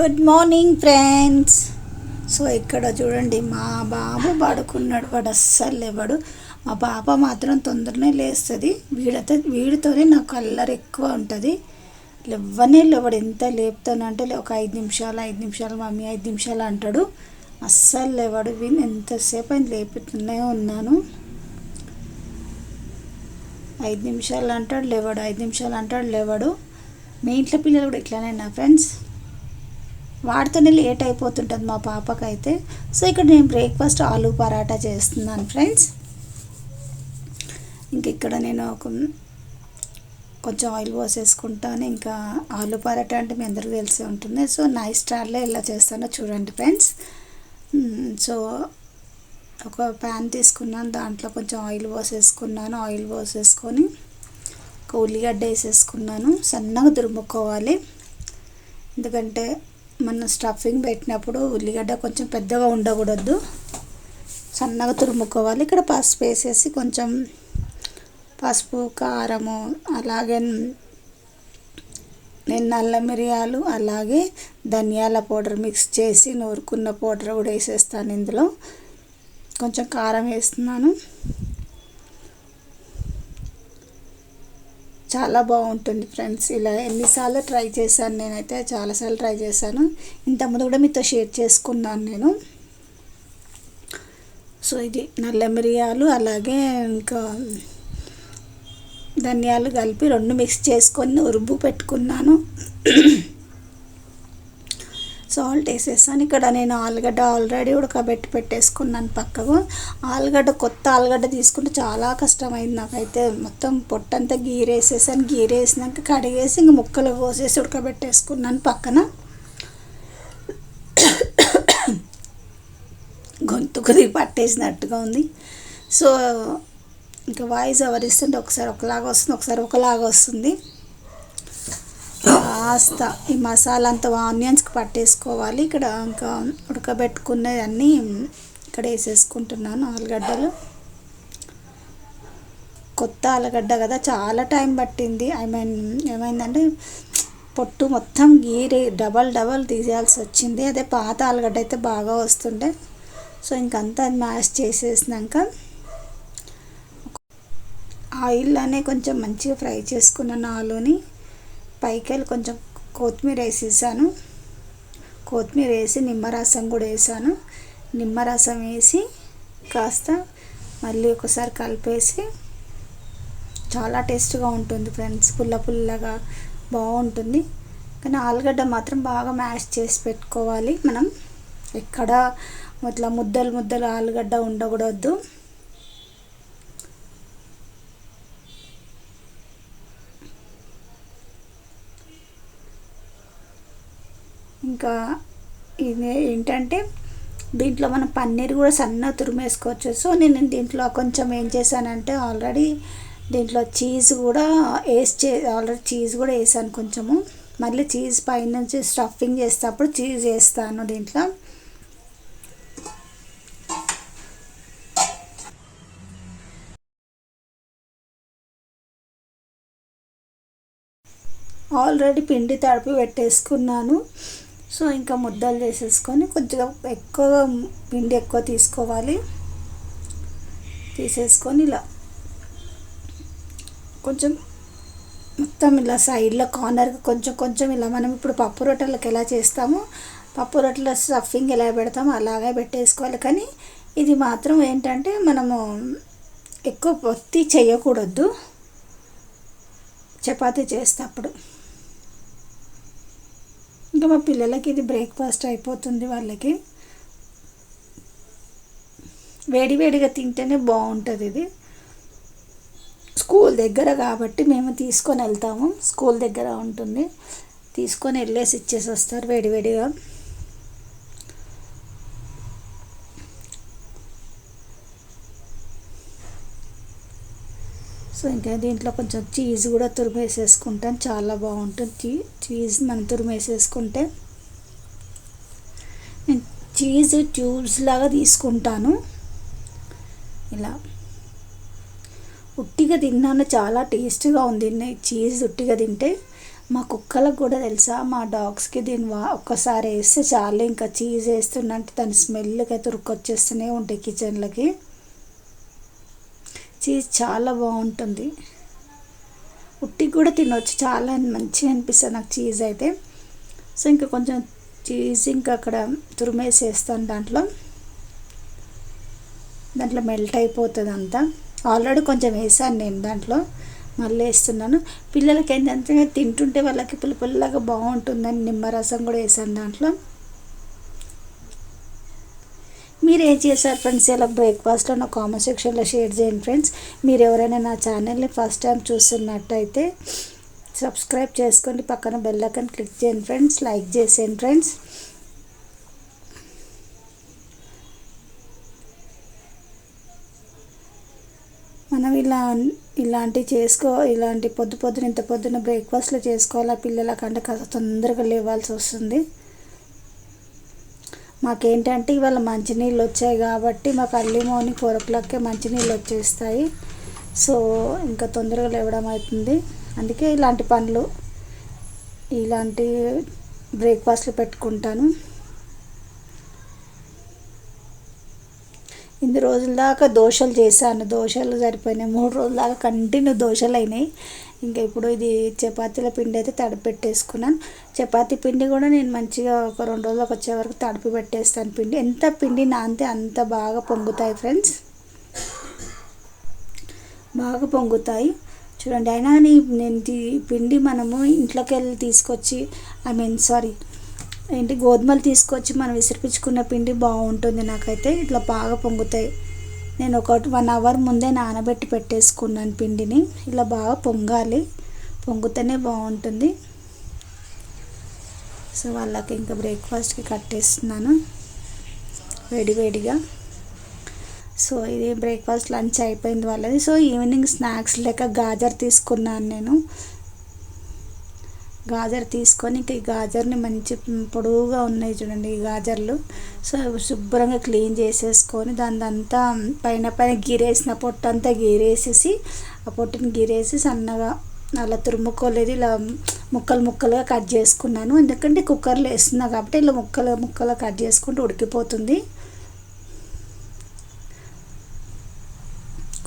Good morning friends so ఇక్కడ చూడండి మా బాబు పడుకున్నాడు. వాడు అస్సలు లేవాడు. మా పాప మాత్రం తొందరనే లేస్తుంది. వీడతో వీడితోనే నాకు అల్లరి ఎక్కువ ఉంటుంది. లేవనే లేవాడు. ఎంత లేపుతానంటే ఒక ఐదు నిమిషాలు ఐదు నిమిషాలు మమ్మీ ఐదు నిమిషాలు అంటాడు. అస్సలు లేవాడు. వీని ఎంతసేపు ఆయన లేపుతూనే ఉన్నాను. ఐదు నిమిషాలు అంటాడు లేవాడు. ఐదు నిమిషాలు అంటాడు లేవాడు. మీ ఇంట్లో పిల్లలు కూడా ఇట్లానే నా ఫ్రెండ్స్ వాడితోనే లేట్ అయిపోతుంటుంది మా పాపకైతే. సో ఇక్కడ నేను బ్రేక్ఫాస్ట్ ఆలూ పరాటా చేస్తున్నాను ఫ్రెండ్స్. ఇంక ఇక్కడ నేను ఒక కొంచెం ఆయిల్ పోసేసుకుంటాను. ఇంకా ఆలూ పరాటా అంటే మీ అందరికీ తెలిసే ఉంటుంది. సో నా స్టార్లో ఎలా చేస్తానో చూడండి ఫ్రెండ్స్. సో ఒక ప్యాన్ తీసుకున్నాను. దాంట్లో కొంచెం ఆయిల్ పోసేసుకున్నాను. ఆయిల్ పోసేసుకొని ఒక ఉల్లిగడ్డ వేసేసుకున్నాను. సన్నగా తురుముకోవాలి ఎందుకంటే మనం స్టఫింగ్ పెట్టినప్పుడు ఉల్లిగడ్డ కొంచెం పెద్దగా ఉండకూడదు. సన్నగా తురుముకోవాలి. ఇక్కడ పసుపు వేసేసి కొంచెం పసుపు కారము అలాగే నేను నల్ల మిరియాలు అలాగే ధనియాల పౌడర్ మిక్స్ చేసి నూరుకున్న పౌడర్ కూడా వేసేస్తాను ఇందులో. కొంచెం కారం వేస్తున్నాను. చాలా బాగుంటుంది ఫ్రెండ్స్. ఇలా ఎన్నిసార్లు ట్రై చేశాను నేనైతే చాలాసార్లు ట్రై చేశాను. ఇంతకుముందు కూడా మీతో షేర్ చేసుకున్నాను నేను. సో ఇది నల్ల మిరియాలు అలాగే ఇంకా ధనియాలు కలిపి రెండు మిక్స్ చేసుకొని ఉరుబు పెట్టుకున్నాను. సాల్ట్ వేసేసాను. ఇక్కడ నేను ఆలుగడ్డ ఆల్రెడీ ఉడకబెట్టి పెట్టేసుకున్నాను పక్కకు. ఆలుగడ్డ కొత్త ఆలుగడ్డ తీసుకుంటే చాలా కష్టమైంది నాకైతే. మొత్తం పొట్టంతా గీరేసేసాను. గీరేసినాక కడిగేసి ఇంక ముక్కలు కోసేసి ఉడకబెట్టేసుకున్నాను పక్కన. గొంతుకుది పట్టేసినట్టుగా ఉంది. సో ఇంకా వాయిస్ ఎవరిస్తుంటే ఒకసారి ఒకలాగా వస్తుంది ఒకసారి ఒకలాగా వస్తుంది. కాస్త ఈ మసాలా అంతా ఆనియన్స్కి పట్టేసుకోవాలి. ఇక్కడ ఇంకా ఉడకబెట్టుకున్నవన్నీ ఇక్కడ వేసేసుకుంటున్నాను ఆలుగడ్డలు. కొత్త ఆలుగడ్డ కదా చాలా టైం పట్టింది. ఐ మీన్ ఏమైందంటే పొట్టు మొత్తం గీరి డబల్ డబల్ తీసేయాల్సి వచ్చింది. అదే పాత ఆలుగడ్డ అయితే బాగా వస్తుండే. సో ఇంకంతా మ్యాష్ చేసేసినాక ఆయిల్లోనే కొంచెం మంచిగా ఫ్రై చేసుకున్నాను ఆలుని పైకెళ్ళి కొంచెం కొత్తిమీర వేసేసాను. కొత్తిమీర వేసి నిమ్మరసం కూడా వేసాను. నిమ్మరసం వేసి కాస్త మళ్ళీ ఒకసారి కలిపేసి చాలా టేస్ట్గా ఉంటుంది ఫ్రెండ్స్. పుల్ల పుల్లగా బాగుంటుంది. కానీ ఆలుగడ్డ మాత్రం బాగా మ్యాష్ చేసి పెట్టుకోవాలి మనం. ఎక్కడ ఇట్లా ముద్దలు ముద్దలు ఆలుగడ్డ ఉండకూడదు. ఇంకా ఇది ఏంటంటే దీంట్లో మనం పన్నీర్ కూడా సన్నగా తురిమేసుకోవచ్చు. సో నేను దీంట్లో కొంచెం ఏం చేశానంటే ఆల్రెడీ దీంట్లో చీజ్ కూడా వేసి చే ఆల్రెడీ చీజ్ కూడా వేసాను కొంచెము. మళ్ళీ చీజ్ పైనుంచి స్టఫింగ్ చేసేటప్పుడు చీజ్ వేస్తాను దీంట్లో. ఆల్రెడీ పిండి తడిపి పెట్టేసుకున్నాను. సో ఇంకా ముద్దలు చేసేసుకొని కొద్దిగా ఎక్కువ పిండి ఎక్కువ తీసుకోవాలి. తీసేసుకొని ఇలా కొంచెం మొత్తం ఇలా సైడ్లో కార్నర్కి కొంచెం కొంచెం ఇలా మనం ఇప్పుడు పప్పు రొట్టెలకు ఎలా చేస్తామో పప్పు రొట్టెల స్టఫింగ్ ఎలా పెడతామో అలాగే పెట్టేసుకోవాలి. కానీ ఇది మాత్రం ఏంటంటే మనము ఎక్కువ పొత్తి చేయకూడదు. చపాతీ చేసేటప్పుడు. ఇంకా మా పిల్లలకి ఇది బ్రేక్ఫాస్ట్ అయిపోతుంది వాళ్ళకి. వేడి వేడిగా తింటేనే బాగుంటుంది ఇది. స్కూల్ దగ్గర కాబట్టి మేము తీసుకొని వెళ్తాము. స్కూల్ దగ్గర ఉంటుంది. తీసుకొని వెళ్ళేసి ఇచ్చేసి వస్తారు వేడివేడిగా సో ఇంకా దీంట్లో కొంచెం చీజ్ కూడా తురిమేసేసుకుంటాను. చాలా బాగుంటుంది చీ- చీజ్ మనం తురిమేసేసుకుంటే. నేను చీజ్ ట్యూబ్స్ లాగా తీసుకుంటాను. ఇలా. ఉట్టిగా తిన్నాను చాలా టేస్ట్గా ఉంది. చీజ్ ఉట్టిగా తింటే మా కుక్కలకు కూడా తెలుసా మా డాగ్స్కి దీని వా ఒక్కసారి వేస్తే చాలు. ఇంకా చీజ్ వేస్తున్నట్టు దాని స్మెల్కి అయితే ఉరుకొచ్చేస్తూనే ఉంటాయి కిచెన్లకి చీజ్ చాలా బాగుంటుంది. ఉట్టికి కూడా తినవచ్చు చాలా మంచిగా అనిపిస్తుంది నాకు చీజ్ అయితే. సో ఇంకా కొంచెం చీజ్ ఇంకా అక్కడ తురిమేసేస్తాను దాంట్లో. దాంట్లో మెల్ట్ అయిపోతుంది అంతా. ఆల్రెడీ కొంచెం వేసాను నేను దాంట్లో. మళ్ళీ వేస్తున్నాను. పిల్లలకి ఏంటంటే తింటుంటే వాళ్ళకి పుల్ల పుల్లగా బాగుంటుందని నిమ్మరసం కూడా వేసాను దాంట్లో. మీరు ఏం చేశారు ఫ్రెండ్స్ ఇలా బ్రేక్ఫాస్ట్లో నా కామెంట్ సెక్షన్లో షేర్ చేయండి ఫ్రెండ్స్ మీరు ఎవరైనా నా ఛానల్ని ఫస్ట్ టైం చూస్తున్నట్టయితే సబ్స్క్రైబ్ చేసుకోండి. పక్కన బెల్ ఐకన్ క్లిక్ చేయండి ఫ్రెండ్స్ లైక్ చేసేయండి ఫ్రెండ్స్ మనం ఇలా ఇలాంటివి చేసుకో ఇలాంటి పొద్దు పొద్దున ఇంత పొద్దున బ్రేక్ఫాస్ట్లో చేసుకోవాలా? పిల్లలకంటే కాస్త తొందరగా లేవాల్సి వస్తుంది. మాకేంటంటే ఇవాళ మంచినీళ్ళు వచ్చాయి కాబట్టి మాకు అర్లీ మార్నింగ్ ఫోర్ ఓ క్లాక్కే మంచినీళ్ళు వచ్చేస్తాయి. సో ఇంకా తొందరగా లేవడం అవుతుంది. అందుకే ఇలాంటి పనులు ఇలాంటి బ్రేక్ఫాస్ట్లు పెట్టుకుంటాను. ఇన్ని రోజుల దాకా దోశలు చేశాను. దోశలు సరిపోయినాయి. మూడు రోజుల దాకా కంటిన్యూ దోశలు అయినాయి. ఇంకా ఇప్పుడు ఇది చపాతీల పిండి అయితే తడిపి పెట్టేసుకున్నాను. చపాతీ పిండి కూడా నేను మంచిగా ఒక రెండు రోజులకు వచ్చే వరకు తడిపి పెట్టేస్తాను పిండి. ఎంత పిండి నానితే అంత బాగా పొంగుతాయి ఫ్రెండ్స్. బాగా పొంగుతాయి. చూడండి అయినా నీ- నేను పిండి మనము ఇంట్లోకి వెళ్ళి తీసుకొచ్చి ఐ మీన్ సారీ ఏంటి గోధుమలు తీసుకొచ్చి మనం విసిరిపించుకున్న పిండి బాగుంటుంది నాకైతే. ఇట్లా బాగా పొంగుతాయి. నేను ఒక వన్ అవర్ ముందే నానబెట్టి పెట్టేసుకున్నాను పిండిని. ఇలా బాగా పొంగాలి. పొంగితేనే బాగుంటుంది. సో వాళ్ళకి ఇంకా బ్రేక్ఫాస్ట్కి కట్టేస్తున్నాను. వేడి వేడిగా. సో ఇది బ్రేక్ఫాస్ట్ లంచ్ అయిపోయింది వాళ్ళది. సో ఈవినింగ్ స్నాక్స్ లెక్క గాజర్ తీసుకున్నాను నేను. గాజర్ తీసుకొని ఇంకా ఈ గాజర్ని మంచి పొడవుగా ఉన్నాయి చూడండి ఈ గాజర్లు. సో శుభ్రంగా క్లీన్ చేసేసుకొని దానిదంతా పైన పైన గీరేసిన పొట్టు అంతా గీరేసేసి ఆ పొట్టుని గీరేసి సన్నగా అలా తురుముకోలేదు. ఇలా ముక్కలు ముక్కలుగా కట్ చేసుకున్నాను. ఎందుకంటే కుక్కర్లో వేస్తున్నా కాబట్టి ఇలా ముక్కలు ముక్కలు కట్ చేసుకుంటూ ఉడికిపోతుంది.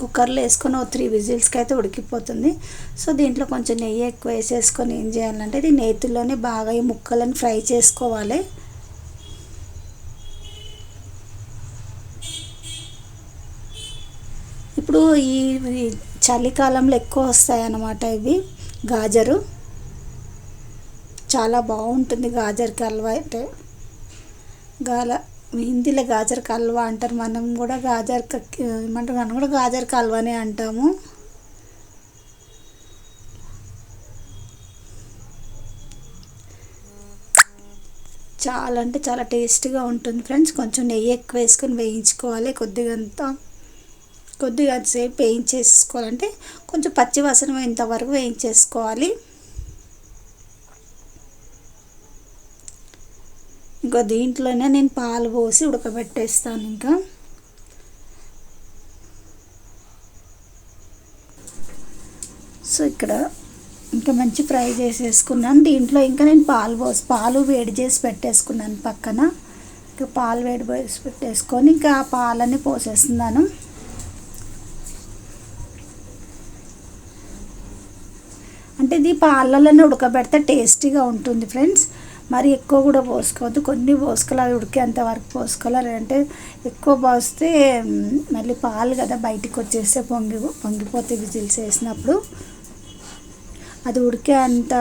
కుక్కర్లో వేసుకొని ఓ త్రీ విజిల్స్కి అయితే ఉడికిపోతుంది. సో దీంట్లో కొంచెం నెయ్యి ఎక్కువ వేసేసుకొని ఏం చేయాలంటే ఇది నేతిలోనే బాగా ఈ ముక్కలను ఫ్రై చేసుకోవాలి. ఇప్పుడు ఈ చలికాలంలో ఎక్కువ వస్తాయి అన్నమాట ఇవి. గాజరు. చాలా బాగుంటుంది గాజర్ కల్వా అయితే. గాల హిందీలో గాజర్ కల్వా అంటారు. మనం కూడా గాజర్ ఏమంటారు? మనం కూడా గాజర్ కల్వానే అంటాము. చాలా అంటే చాలా టేస్టీగా ఉంటుంది ఫ్రెండ్స్. కొంచెం నెయ్యి ఎక్కువ వేసుకొని వేయించుకోవాలి. కొద్దిగా అంతా కొద్దిగా సేపు వేయించేసుకోవాలంటే కొంచెం పచ్చి వాసన ఇంతవరకు వేయించేసుకోవాలి. ఇంకా దీంట్లోనే నేను పాలు పోసి ఉడకబెట్టేస్తాను ఇంకా. సో ఇక్కడ ఇంకా మంచి ఫ్రై చేసేసుకున్నాను. దీంట్లో ఇంకా నేను పాలు పోసి పాలు వేడి చేసి పెట్టేసుకున్నాను పక్కన. ఇంకా పాలు వేడి పోసి పెట్టేసుకొని ఇంకా ఆ పాలని పోసేస్తున్నాను. అంటే ఇది పాలలోనే ఉడకబెడితే టేస్టీగా ఉంటుంది ఫ్రెండ్స్. మరి ఎక్కువ కూడా పోసుకోవద్దు. కొన్ని పోసుకోవాలి అది ఉడికేంత వరకు పోసుకోవాలి? అంటే ఎక్కువ పోస్తే మళ్ళీ పాలు కదా బయటికి వచ్చేస్తే పొంగి పొంగిపోతే విజిల్స్ వేసినప్పుడు అది ఉడికే అంత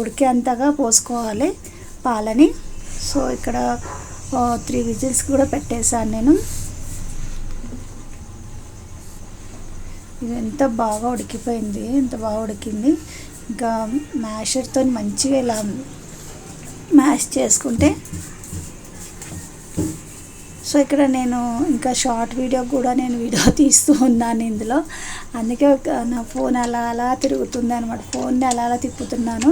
ఉడికే అంతగా పోసుకోవాలి పాలని. సో ఇక్కడ త్రీ విజిల్స్ కూడా పెట్టేశాను నేను. ఇది ఎంత బాగా ఉడికిపోయింది ఎంత బాగా ఉడికింది. ఇంకా మ్యాషర్తో మంచిగా ఇలా మ్యాష్ చేసుకుంటే. సో ఇక్కడ నేను ఇంకా షార్ట్ వీడియో కూడా నేను వీడియో తీస్తూ ఉన్నాను ఇందులో. అందుకే నా ఫోన్ అలా అలా తిరుగుతుంది అనమాట ఫోన్ని అలా అలా తిప్పుతున్నాను.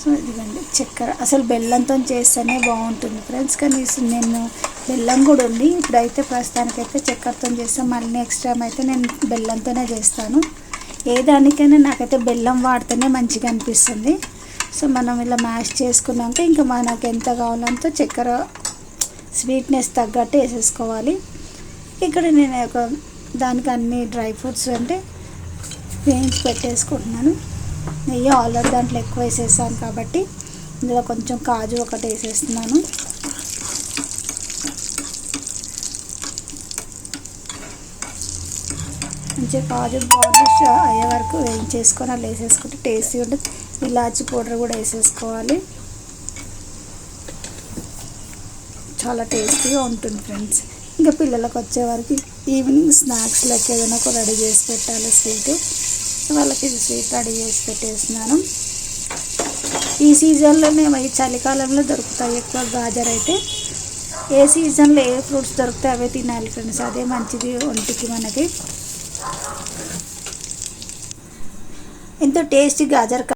సో ఇదిగండి చక్కెర. అసలు బెల్లంతో చేస్తేనే బాగుంటుంది ఫ్రెండ్స్. కానీ నేను బెల్లం కూడా ఉంది. ఇప్పుడైతే ప్రస్తుతానికైతే చక్కెరతో చేస్తాను. మళ్ళీ నెక్స్ట్ టైం అయితే నేను బెల్లంతోనే చేస్తాను. ఏ దానికైనా నాకైతే బెల్లం వాడితేనే మంచిగా అనిపిస్తుంది. సో మనం ఇలా మ్యాష్ చేసుకున్నాక ఇంకా మనకు ఎంత కావాలంత చక్కెర స్వీట్నెస్ తగ్గట్టు వేసేసుకోవాలి. ఇక్కడ నేను ఒక దానికి అన్ని డ్రై ఫ్రూట్స్ అంటే వేయించి పెట్టేసుకుంటున్నాను. నెయ్యి ఆల్రెడీ దాంట్లో ఎక్కువ వేసేసాను కాబట్టి ఇందులో కొంచెం కాజు ఒకటి వేసేస్తున్నాను. మంచిగా కాజు గార్నిష్ అయ్యే వరకు వేయించేసుకొని అలా వేసేసుకుంటే టేస్టీ ఉంటుంది. ఇలాచి పౌడర్ కూడా వేసేసుకోవాలి. చాలా టేస్టీగా ఉంటుంది ఫ్రెండ్స్. ఇంకా పిల్లలకు వచ్చే వరకు ఈవినింగ్ స్నాక్స్ లెక్క ఏదైనా ఒక రెడీ చేసి పెట్టాలి స్వీట్. వాళ్ళకి ఇది స్వీట్ రెడీ చేసి పెట్టేస్తున్నాను. ఈ సీజన్లో మేము ఈ చలికాలంలో దొరుకుతాయి ఎక్కువ గాజర్ అయితే ఏ సీజన్లో ఏ ఫ్రూట్స్ దొరుకుతాయి అవే తినాలి ఫ్రెండ్స్. అదే మంచిది ఒంటికి మనకి. ఎంతో టేస్టీగా గాజర్